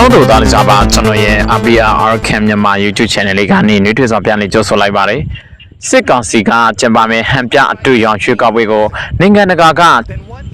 အားလုံးတို့သားလေးစားပါကျွန်တော်ရဲ့ APR Arkham မြန်မာ YouTube Channel လေးကနေနှွေးထွေးစွာပြန်လည်ကြိုဆိုလိုက်ပါတယ်စစ်ကောင်စီကကျင်းပမယ့်ဟန်ပြအတူရောင်ရွှေကောက်ပွဲကိုနိုင်ငံတကာက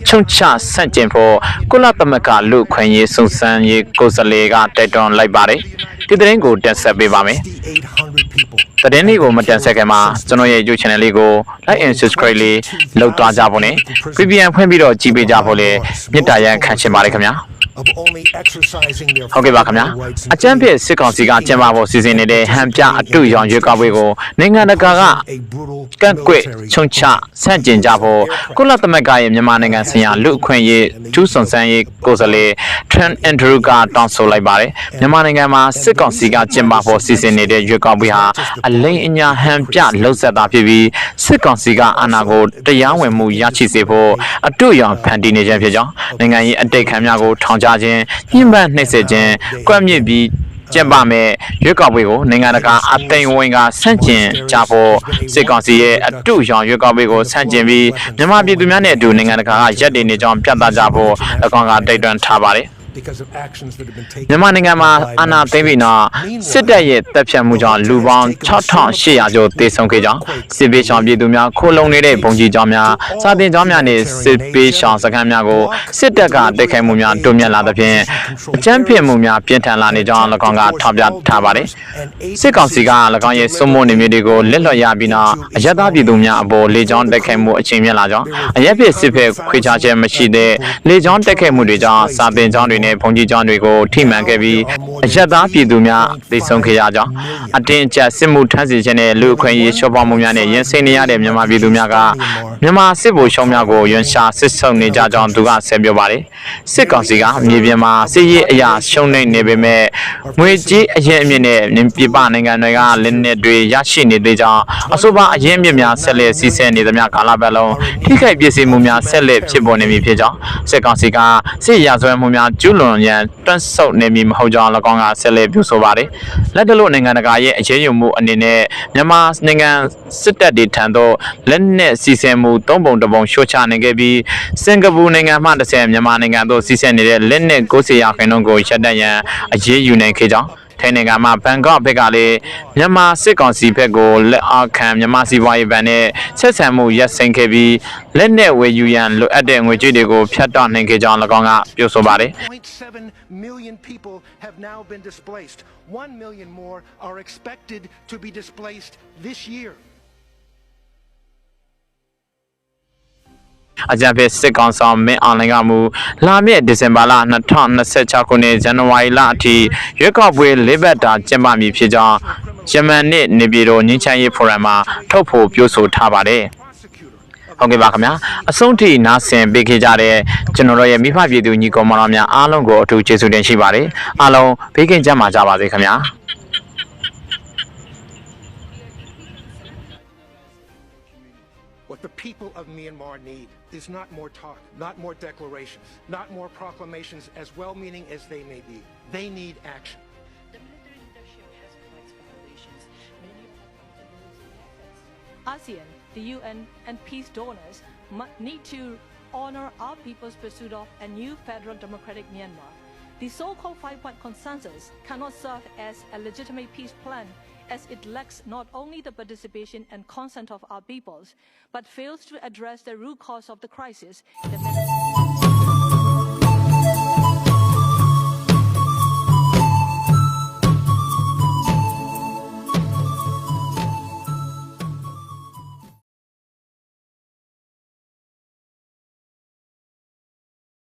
ချုံချဆန့်ကျင်ဖို့ကုလသမဂ္ဂလူခွင့်ရေးစုံစမ်းရေးကိုယ်စားလှယ်ကတိုက်တွန်းလိုက်ပါတယ်ဒီသတင်းကိုတက်ဆက်ပေးပါမယ်800 people. သတင်းလေးကိုမတက်ဆက်ခင်မှာကျွန်တော်ရဲ့ YouTube Channel လေးကို Like and Subscribe လေးလုပ်သွားကြဖို့နဲ့ VPN ဖွင့်ပြီးတော့ကြည့်ပေးကြဖို့လည်းမေတ္တာရန်ခံချင်ပါတယ်ခင်ဗျာ of only exercising their ဟုတ်ကဲ့ပါခင်ဗျာ fundamental rights အကြမ်းဖက်စစ်ကောင်စီကကျင်းပဖို့စီစဉ်နေတဲ့ဟန်ပြအတူရောင်ရွေးကောက်ပွဲကိုနိုင်ငံတကာက a brutal ကန့်ကွက် military ချုံချဆန့်ကျင်ကြဖို့ကုလသမဂ္ဂရဲ့မြန်မာနိုင်ငံဆိုင်ရာလူအခွင့်အရေးထူးဆွန်ဆန်းရေးကိုယ်စားလှယ် Trent Andrew ကတောင်းဆိုလိုက်ပါတယ်မြန်မာနိုင်ငံမှာစစ်ကောင်စီကကျင်းပဖို့စီစဉ်နေတဲ့ရွေးကောက်ပွဲဟာအလိမ်အညာဟန်ပြလှုပ်ဆက်တာဖြစ်ပြီးစစ်ကောင်စီကအာဏာကိုတရားဝင်မှုရရှိစေဖို့အတူရောင်ဖန်တီးနေခြင်းဖြစ်ကြောင်းနိုင်ငံရေးအတိတ်ခံများကိုထောင်ချခြင်းညှဉ်းပန်းနှိပ်စက်ခြင်းကွက်မြစ်ပြီးကျင်းပမဲ့ရွေးကောက်ပွဲကိုနိုင်ငံတကာအသိမ်းဝင်ကဆန့်ကျင်ကြဖို့စစ်ကောင်စီရဲ့အတုရောင်ရွေးကောက်ပွဲကိုဆန့်ကျင်ပြီးမြန်မာပြည်သူများနဲ့အတူနိုင်ငံတကာကရက်တည်နေကြောင်းပြသကြဖို့အကောင်ကတိုက်တွန်းထားပါတယ် because of actions that have been taken မြန်မာနိုင်ငံမှာအာဏာသိမ်းပြီးနောက်စစ်တပ်ရဲ့တပ်ဖြတ်မှုကြောင့်လူပေါင်း6800ကျော်သေဆုံးခဲ့ကြောင်းစစ်ပေးရှောင်ပြည်သူများခိုးလုံနေတဲ့ဘုံကြီးကျောင်းများစာတင်ကျောင်းများနဲ့စစ်ပေးရှောင်စခန်းများကိုစစ်တပ်ကတိုက်ခိုက်မှုများတိုးမြင့်လာသဖြင့်အကြမ်းဖက်မှုများပြင်းထန်လာနေကြောင်း၎င်းကထောက်ပြထားပါတယ်စစ်ကောင်စီက၎င်းရဲ့စုံမနေမျိုးတွေကိုလက်လွတ်ရပြီးနောက်အယက်သားပြည်သူများအပေါ်လေကြောင်းတိုက်ခိုက်မှုအချိန်မြင့်လာကြောင်းအရက်ဖြစ်စစ်ဖက်ခွေခြားချက်မရှိတဲ့လေကြောင်းတိုက်ခိုက်မှုတွေကြောင့်စာတင်ကျောင်းတွေနဲ့ဘုံကြီးကျောင်းတွေကိုထိမှန်ခဲ့ပြီးအယက်သားပြည်သူများသိဆုံးခဲ့ရကြောင်းအတင်းအကျပ်စစ်မှုထမ်းစီခြင်းနဲ့လူအခွင့်အရေးချော့ပေါ်မှုများနဲ့ရင်ဆိုင်နေရတဲ့မြန်မာပြည်သူများကမြန်မာစစ်ဗိုလ်ရှုံးများကိုရွံရှာစစ်ဆုံနေကြကြောင်းသူကဆက်ပြောပါတယ်စစ်ကောင်စီကမြေပြင်မှာစစ်ရေးအရာရှုံးနေနေပေမဲ့ငွေကြေးအရင်အမြင့်နဲ့ပြည်ပနိုင်ငံတွေကလက်နက်တွေရရှိနေသေးကြောင်းအဆိုပါအရင်အမြင့်များဆက်လက်စီးဆင်းနေသမျှကာလပတ်လုံးထိခိုက်ပစ္စည်းမှုများဆက်လက်ဖြစ်ပေါ်နေပြီဖြစ်ကြောင်းစစ်ကောင်စီကစစ်ရာဇဝတ်မှုများကျူးလွန်ရန်တွန့်ဆုတ်နေမည်မဟုတ်ကြောင်း၎င်းကဆက်လက်ပြောဆိုပါတယ်လက်တလို့နိုင်ငံတကာရဲ့အရေးယူမှုအနေနဲ့မြန်မာနိုင်ငံစစ်တပ်တွေထံသို့လက်နက်စီးဆင်းမှုသုံးပုံတစ်ပုံရှို့ချနိုင်ခဲ့ပြီးစင်ကာပူနိုင်ငံမှတစ်ဆယ်မြန်မာနိုင်ငံသို့စီးဆင်းနေတဲ့လက်နက်90ရာခိုင်နှုန်းကိုရပ်တန့်ရန်အရေးယူနိုင်ခဲ့ကြောင်း ထိုင်းနိုင်ငံမှာဘန်ကောက်ဘက်ကလည်းမြန်မာစစ်ကောင်စီဘက်ကိုလက်အောက်ခံမြန်မာစီးပွားရေးဗန်နဲ့ဆက်ဆံမှုရပ်ဆိုင်းခဲ့ပြီးလက်နက်ဝယ်ယူရန်လိုအပ်တဲ့ငွေကြေးတွေကိုဖျက်တောက်နိုင်ခဲ့ကြောင်း၎င်းကပြောဆိုပါတယ်0.7 million people have now been displaced. 1 million more are expected to be displaced this year. အကြံပေးစစ်ကောင်ဆောင်မင်းအွန်လိုင်းကမူလာမယ့်ဒီဇင်ဘာလ2026ခုနှစ်ဇန်နဝါရီလအထိရွေးကောက်ပွဲလေးပတ်တာကျင်းပမည်ဖြစ်ကြောင်းယမန်နှစ်နေပြည်တော်ငင်းချမ်းရေးဖိုရမ်မှာထုတ်ဖော်ပြောဆိုထားပါတယ် Prosecutor ဟုတ်ကဲ့ပါခင်ဗျာအဆုံးထိနားဆင်ပေးခဲ့ကြတဲ့ကျွန်တော်တို့ရဲ့မိဖပြည်သူညီကောင်မတော်များအားလုံးကိုအထူးကျေးဇူးတင်ရှိပါတယ်အားလုံးဘေးကင်းကြမှာကြပါစေခင်ဗျာ people of Myanmar need is not more talk, not more declarations, not more proclamations, as well meaning as they may be. They need action. The military leadership has rights violations. Many of the military efforts. ASEAN, the UN, and peace donors mu- need to honor our people's pursuit of a new federal democratic Myanmar. The so-called five-point consensus cannot serve as a legitimate peace plan as it lacks not only the participation and consent of our peoples, but fails to address the root cause of the crisis. The